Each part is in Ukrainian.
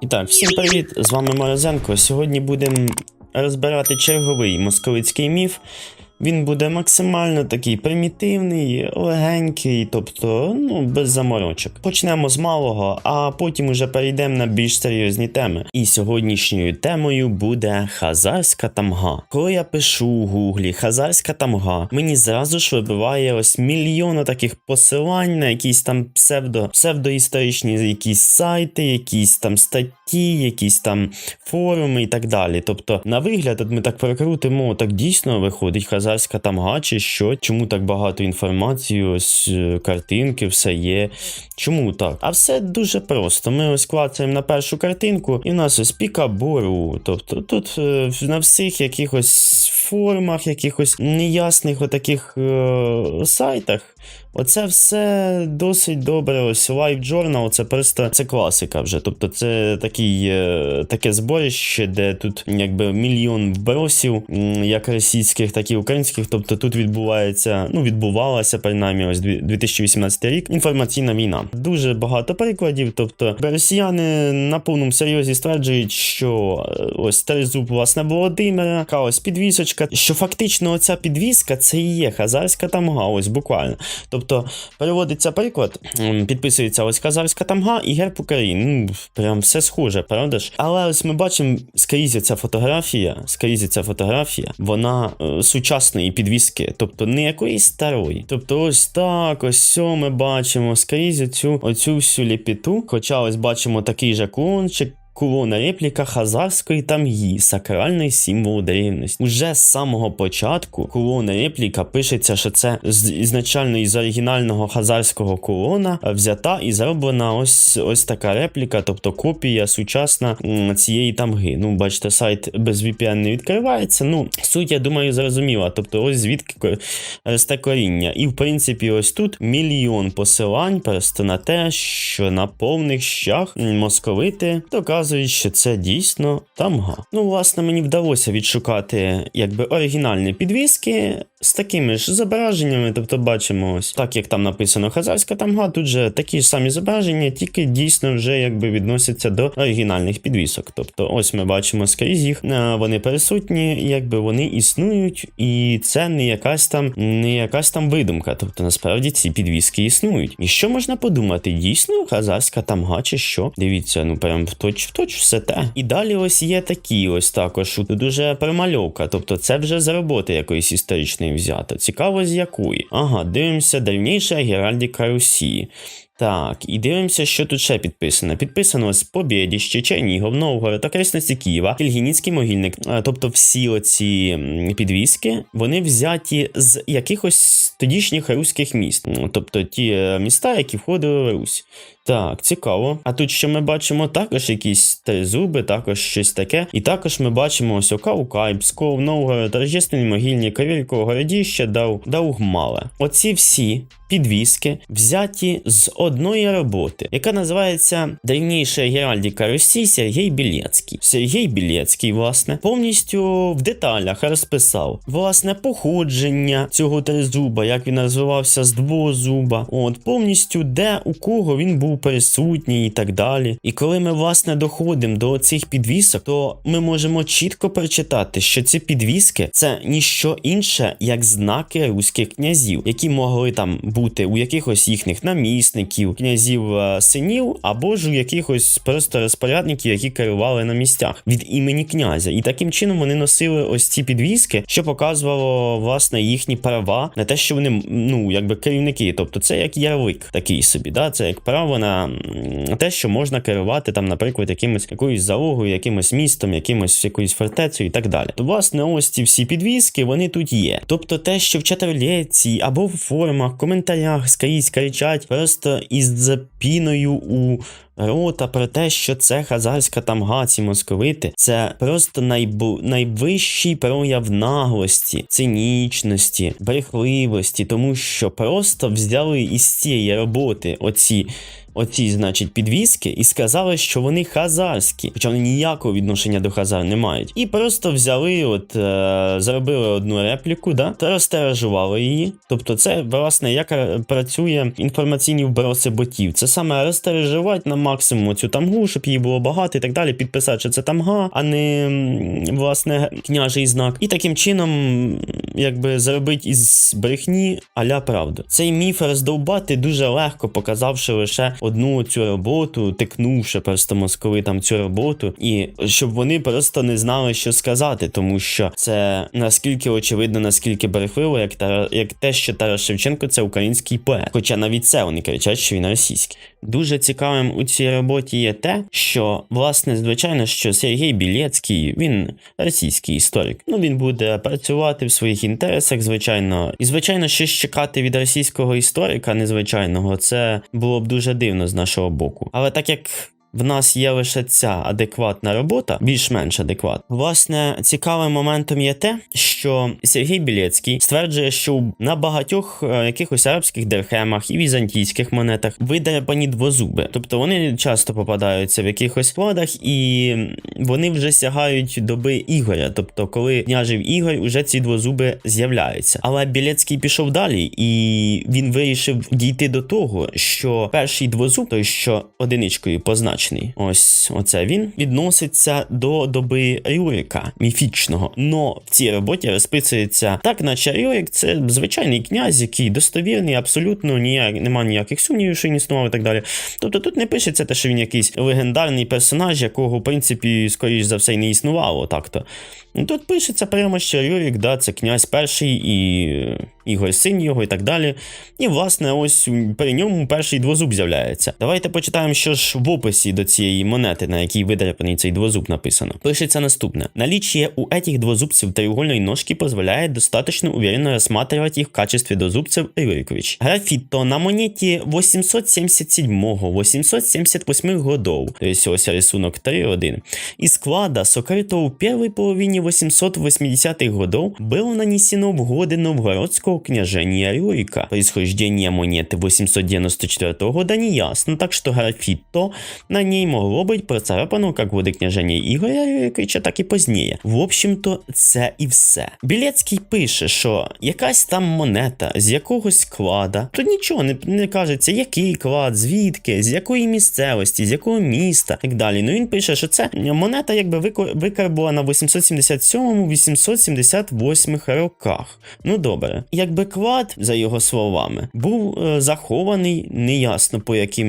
І так, всім привіт! З вами Морозенко. Сьогодні будемо розбирати черговий московицький міф. Він буде максимально такий примітивний, легенький, тобто ну, без заморочок. Почнемо з малого, а потім уже перейдемо на більш серйозні теми. І сьогоднішньою темою буде хазарська тамга. Коли я пишу у гуглі хазарська тамга, мені зразу ж вибиває ось мільйон таких посилань на якісь там псевдо, псевдоісторичні якісь сайти, якісь там статті, якісь там форуми і так далі. Тобто, на вигляд, от ми так прокрутимо, так дійсно виходить хазарська тамга, чи що, чому так багато інформації, ось е, картинки, все є. Чому так? А все дуже просто. Ми ось клацаємо на першу картинку, і в нас ось пікабору. Тобто тут е, на всіх якихось формах, якихось неясних отаких е, сайтах. Оце все досить добре. Ось Live Journal, це просто це класика вже. Тобто, це такий, е, таке зборище, де тут якби мільйон вбросів, як російських, так і українських. Тобто тут відбувається, ну відбувалася принаймні ось 2018 рік. Інформаційна війна. Дуже багато прикладів. Тобто, росіяни на повному серйозі стверджують, що е, ось тризуб, власне, Володимира, така ось підвісочка, що фактично оця підвіска це і є хазарська тамга, ось буквально. Тобто переводиться приклад, підписується ось Казарська тамга і герб України. Ну, прям все схоже, правда ж? Але ось ми бачимо скрізь ця фотографія, скрізь ця фотографія, вона е, сучасної підвіски, тобто не якоїсь старої. Тобто, ось так, ось сьо ми бачимо скрізь оцю, оцю всю ліпіту. Хоча ось бачимо такий же клончик. Колона репліка хазарської тамгі, сакральний символ древності. Уже з самого початку колона репліка пишеться, що це з ізначально із оригінального хазарського колона взята і зроблена ось ось така репліка, тобто копія сучасна цієї тамги. Ну, бачите, сайт без VPN не відкривається. Ну, суть, я думаю, зрозуміла. Тобто, ось звідки росте коріння. І в принципі, ось тут мільйон посилань просто на те, що на повних щах московити доказують, що це дійсно тамга. Ну, власне, мені вдалося відшукати якби оригінальні підвіски з такими ж зображеннями. Тобто, бачимо ось так, як там написано хазарська тамга, тут же такі ж самі зображення, тільки дійсно вже якби відносяться до оригінальних підвісок. Тобто, ось ми бачимо скрізь їх, е, вони присутні, якби вони існують, і це не якась там не якась там видумка. Тобто, насправді ці підвіски існують. І що можна подумати? Дійсно, хазарська тамга чи що? Дивіться, ну прям в точ точ все те. І далі ось є такі, ось також дуже промальовка. Тобто, це вже з роботи якоїсь історичної взято. Цікаво, з якої. Ага, дивимося, давніша Геральдіка Русі. Так, і дивимося, що тут ще підписано. Підписано ось Побєдіще, Чернігов, Новгород, окресності Києва, Кільгініцький могильник. Тобто всі оці підвіски, вони взяті з якихось тодішніх руських міст. Ну, Тобто ті е, міста, які входили в Русь. Так, цікаво. А тут що ми бачимо також якісь тризуби, також щось таке. І також ми бачимо ось Каукай, Псков, Новгород, Рождественні могильні, Кавілько, Городіще, Дау, Даугмале. Оці всі підвіски взяті з одної роботи, яка називається Древніша Геральдіка Русі Сергій Білецький. Сергій Білецький, власне, повністю в деталях розписав власне походження цього тризуба, як він розвивався з двозуба, от повністю де у кого він був присутній і так далі. І коли ми власне доходимо до цих підвісок, то ми можемо чітко прочитати, що ці підвіски це ніщо інше, як знаки руських князів, які могли там бути у якихось їхніх намісників, князів е, синів, або ж у якихось просто розпорядників, які керували на місцях від імені князя. І таким чином вони носили ось ці підвіски, що показувало власне їхні права на те, що вони ну якби керівники. Тобто це як ярлик такий собі, да? це як право на м, те, що можна керувати там, наприклад, якимось якоюсь залогою, якимось містом, якимось якоюсь фортецею і так далі. То власне ось ці всі підвіски вони тут є. Тобто те, що в чатерлєці або в формах, коментарях скрізь кричать просто із запіною у рота про те, що це хазарська тамга, ці московити, це просто найбу... найвищий прояв наглості, цинічності, брехливості, тому що просто взяли із цієї роботи оці оці, значить, підвіски і сказали, що вони хазарські, хоча вони ніякого відношення до хазар не мають. І просто взяли, от е, зробили одну репліку, да, та розтиражували її. Тобто, це власне як е, працює інформаційні вброси ботів. Це саме розтиражувати на максимум цю тамгу, щоб її було багато і так далі. Підписати, що це тамга, а не власне княжий знак. І таким чином, якби зробити із брехні аля правду. Цей міф роздовбати дуже легко, показавши лише одну цю роботу, тикнувши просто московитам цю роботу, і щоб вони просто не знали, що сказати, тому що це наскільки очевидно, наскільки брехливо, як Тара, як те, що Тарас Шевченко це український поет. Хоча навіть це вони кричать, що він російський. Дуже цікавим у цій роботі є те, що власне, звичайно, що Сергій Білецький він російський історик. Ну він буде працювати в своїх інтересах, звичайно, і звичайно, щось чекати від російського історика незвичайного, це було б дуже дивно з нашого боку. Але так як в нас є лише ця адекватна робота, більш-менш адекватна. Власне, цікавим моментом є те, що Сергій Білецький стверджує, що на багатьох е, якихось арабських дирхемах і візантійських монетах видерепані двозуби. Тобто вони часто попадаються в якихось складах, і вони вже сягають доби Ігоря. Тобто, коли княжив Ігор, уже ці двозуби з'являються. Але Білецький пішов далі, і він вирішив дійти до того, що перший двозуб, той що одиничкою позначений, ось оце він відноситься до доби Рюрика міфічного. Но в цій роботі розписується так, наче Рюрик це звичайний князь, який достовірний, абсолютно ніяк нема ніяких сумнівів, що він існував і так далі. Тобто тут не пишеться те, що він якийсь легендарний персонаж, якого, в принципі, скоріш за все, і не існувало так-то. Ну, Тут пишеться прямо, що Рюрик, да, це князь перший і е, Ігор син його і так далі. І, власне, ось при ньому перший двозуб з'являється. Давайте почитаємо, що ж в описі до цієї монети, на якій видряпаний цей двозуб написано. Пишеться наступне: наличие у этих двузубцев треугольной ножки позволяет достаточно уверенно рассматривать их в качестве двузубцев Рюрикович. Графіто на монеті 877-878 годов, тобто ось рисунок 3.1, и склада, сокрытого в первой половине 880-х годов, было нанесено в годы новгородского княжения Рюрика. Происхождение монеты 894 года не ясно, так что графито на ней могло быть процарапано как в годы княжения Ігоря Рюриковича, так і поздніє. В общем-то, це і все. Білецький пише, що якась там монета з якогось склада. Тут нічого не, не кажеться, який клад, звідки, з якої місцевості, з якого міста, так далі. Ну він пише, що це монета якби вико- викарбована в 877-878 роках. Ну добре. Якби клад, за його словами, був е, захований неясно по яким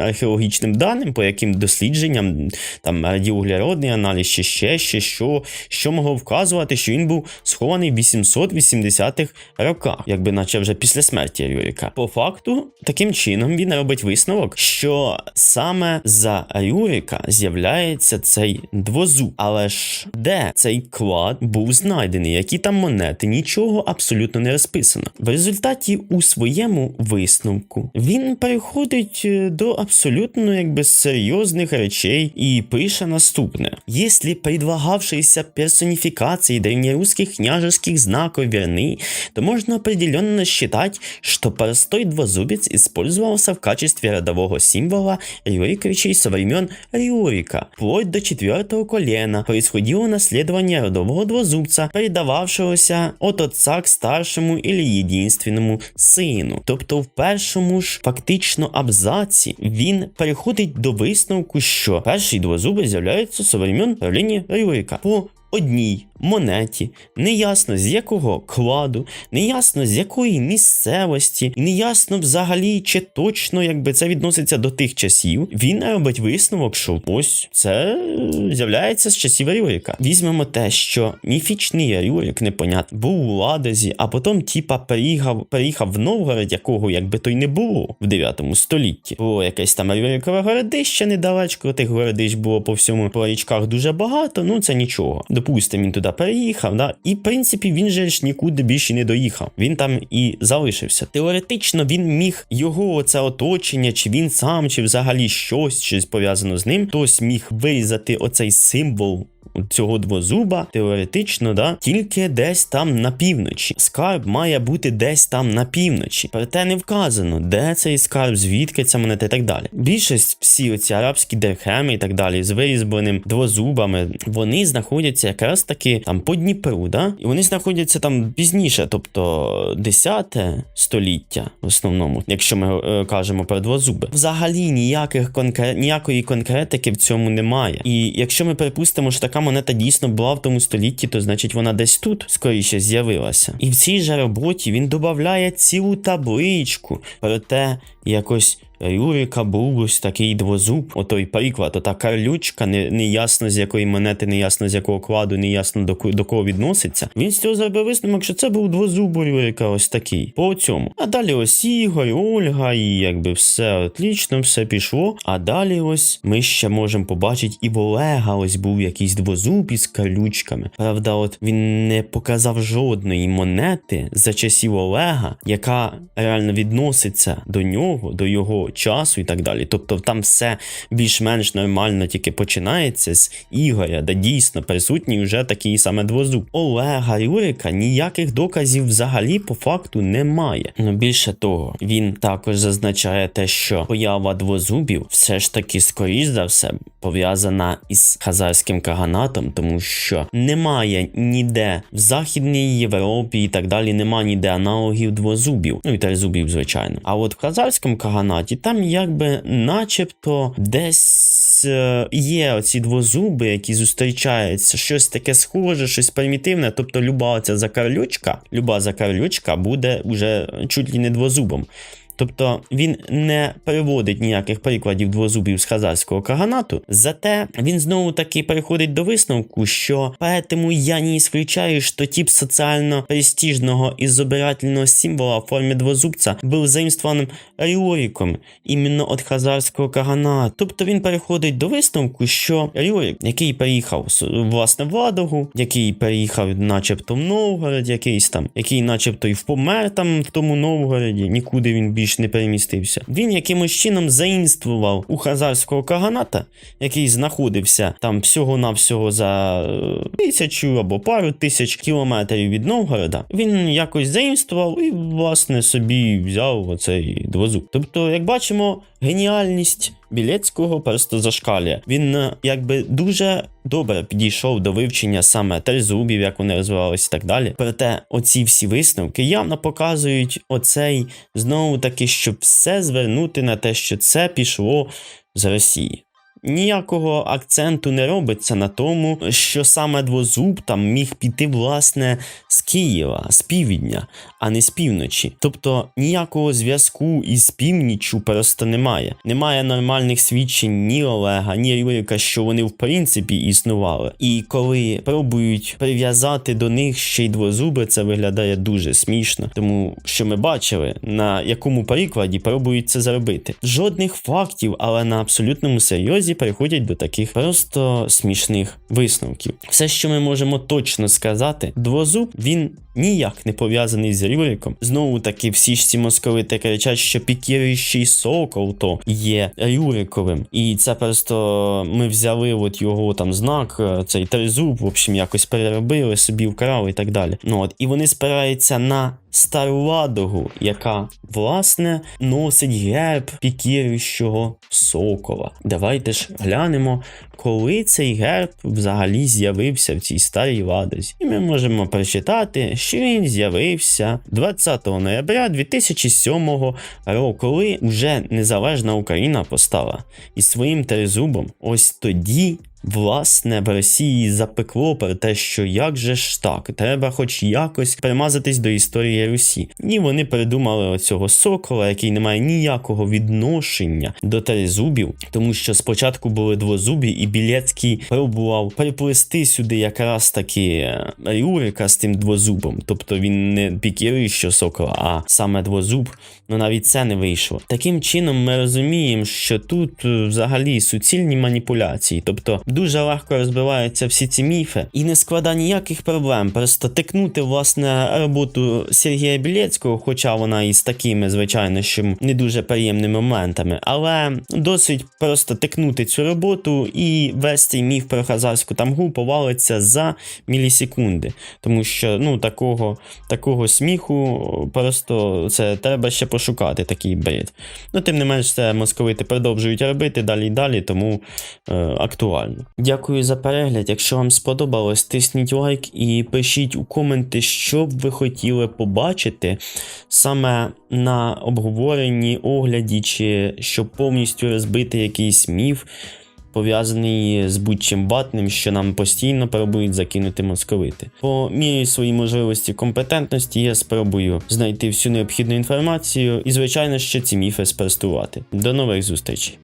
археологічним даним, по яким дослідженням, там радіоуглеродний аналіз, чи ще, ще що, що могло вказувати, що він був схований в 880-х роках, якби наче вже після смерті Рюрика. По факту, таким чином він робить висновок, що саме за Рюрика з'являється цей двозуб. Але ж де цей клад був знайдений, які там монети, нічого абсолютно не розписано. В результаті у своєму висновку він переходить е, до абсолютно якби серйозних речей і пише наступне: Если предлагавшиеся персонификации древнерусских княжеских знаков верны, то можно определенно считать, что простой двузубец использовался в качестве родового символа Рюриковичей со времен Рюрика, вплоть до четвертого колена. Происходило наследование родового двозубця, передававшогося от отца к старшому ілі єдинственному сину. Тобто в першому ж фактично абзаці він переходить до висновку, що перший двозуби з'являються со времен правління Рюрика. По одній монеті, неясно з якого кладу, неясно з якої місцевості, неясно взагалі, чи точно якби це відноситься до тих часів. Він робить висновок, що ось це з'являється з часів Рюрика. Візьмемо те, що міфічний Рюрик, непонятно, був у Ладозі, а потім, типа, переїхав, переїхав в Новгород, якого якби то й не було в 9 столітті. Було якесь там Рюрикове городище недалечко, тих городищ було по всьому по річках дуже багато, ну це нічого. Допустимо, він туди переїхав, да? і в принципі він же ж нікуди більше не доїхав. Він там і залишився. Теоретично він міг його це оточення, чи він сам, чи взагалі щось, щось пов'язано з ним, хтось міг вирізати оцей символ цього двозуба, теоретично, да, тільки десь там на півночі. Скарб має бути десь там на півночі. Проте не вказано, де цей скарб, звідки ця монета і так далі. Більшість всі оці арабські дерхеми і так далі, з вирізбленим двозубами, вони знаходяться якраз таки там по Дніпру, да? І вони знаходяться там пізніше, тобто 10 століття в основному, якщо ми е, кажемо про двозуби. Взагалі ніяких конкре... ніякої конкретики в цьому немає. І якщо ми припустимо, що така монета дійсно була в тому столітті, то значить вона десь тут скоріше з'явилася. І в цій же роботі він додає цілу табличку про те, якось. Юрика був ось такий двозуб, отой приклад, ота карлючка, не, неясно з якої монети, неясно з якого кладу, неясно до, ко- до кого відноситься. Він з цього зробив висновок, що це був двозуб Юрика ось такий. По цьому. А далі ось Ігор, Ольга, і якби все отлічно, все пішло. А далі ось ми ще можемо побачити і в Олега ось був якийсь двозуб із карлючками. Правда, от він не показав жодної монети за часів Олега, яка реально відноситься до нього, до його часу і так далі. Тобто там все більш-менш нормально тільки починається з Ігоря, де дійсно присутній вже такий саме двозуб. Олега Юрика ніяких доказів взагалі по факту немає. Ну більше того, він також зазначає те, що поява двозубів все ж таки скоріш за все пов'язана із хазарським каганатом, тому що немає ніде в Західній Європі і так далі, немає ніде аналогів двозубів, ну і тризубів, звичайно. А от в хазарському каганаті там якби начебто десь е, є оці двозуби, які зустрічаються, щось таке схоже, щось примітивне. Тобто люба оця закарлючка, люба закарлючка буде уже чуть ли не двозубом. Тобто він не приводить ніяких прикладів двозубів з хазарського каганату, зате він знову таки переходить до висновку, що поэтому я не исключаю, що тип соціально престижного ізобирательного символа в формі двозубця був заимствованим Рюриком іменно від хазарського каганату. Тобто він переходить до висновку, що Рюрик, який переїхав власне в Ладогу, який переїхав начебто в Новгород, якийсь там, який начебто і впомер там в тому Новгороді, нікуди він більш не перемістився. Він якимось чином заінствував у хазарського каганата, який знаходився там всього-навсього за е, тисячу або пару тисяч кілометрів від Новгорода. Він якось заінствував і, власне, собі взяв оцей двозуб. Тобто, як бачимо, геніальність Білецького просто зашкалює. Він е, якби дуже добре підійшов до вивчення саме тризубів, як вони розвивалися і так далі. Проте оці всі висновки явно показують оцей знову таки, щоб все звернути на те, що це пішло з Росії. Ніякого акценту не робиться на тому, що саме двозуб там міг піти власне з Києва, з півдня, а не з півночі. Тобто ніякого зв'язку із північчю просто немає. Немає нормальних свідчень ні Олега, ні Юрика, що вони в принципі існували. І коли пробують прив'язати до них ще й двозуби, це виглядає дуже смішно, тому що ми бачили, на якому прикладі пробують це зробити. Жодних фактів, але на абсолютному серйозі переходять до таких просто смішних висновків. Все, що ми можемо точно сказати, двозуб він ніяк не пов'язаний з Рюриком. Знову таки, всі ж ці московити кричать, що пікіруючий сокол то є Рюриковим. І це просто ми взяли от його там знак, е, цей тризуб, в общем, якось переробили, собі вкрали і так далі. Ну от, і вони спираються на стару ладогу, яка власне носить герб пікіруючого сокола. Давайте ж глянемо, коли цей герб взагалі з'явився в цій старій ладозі. І ми можемо прочитати, що він з'явився 20 ноября 2007 року, коли вже незалежна Україна постала із своїм тризубом. Ось тоді. Власне, в Росії запекло про те, що як же ж так, треба хоч якось примазатись до історії Русі. І вони придумали оцього сокола, який не має ніякого відношення до тризубів, тому що спочатку були двозубі, і Білецький пробував приплести сюди якраз таки е, Рюрика з тим двозубом. Тобто він не пікірує що сокола, а саме двозуб. Ну навіть це не вийшло. Таким чином, ми розуміємо, що тут е, взагалі суцільні маніпуляції. Тобто дуже легко розбиваються всі ці міфи і не складає ніяких проблем. Просто тикнути власне роботу Сергія Білецького, хоча вона і з такими, звичайно, що не дуже приємними моментами, але досить просто тикнути цю роботу, і весь цей міф про хазарську тамгу повалиться за мілісекунди. Тому що ну такого, такого сміху просто це треба ще пошукати такий бред. Ну, тим не менш, це московити продовжують робити далі і далі, тому е, актуально. Дякую за перегляд. Якщо вам сподобалось, тисніть лайк і пишіть у коменти, що б ви хотіли побачити саме на обговоренні, огляді, чи щоб повністю розбити якийсь міф. Пов'язаний з будь-чим батним, що нам постійно пробують закинути московити. По мірі своїй можливості компетентності я спробую знайти всю необхідну інформацію і, звичайно, що ці міфи спростувати. До нових зустрічей!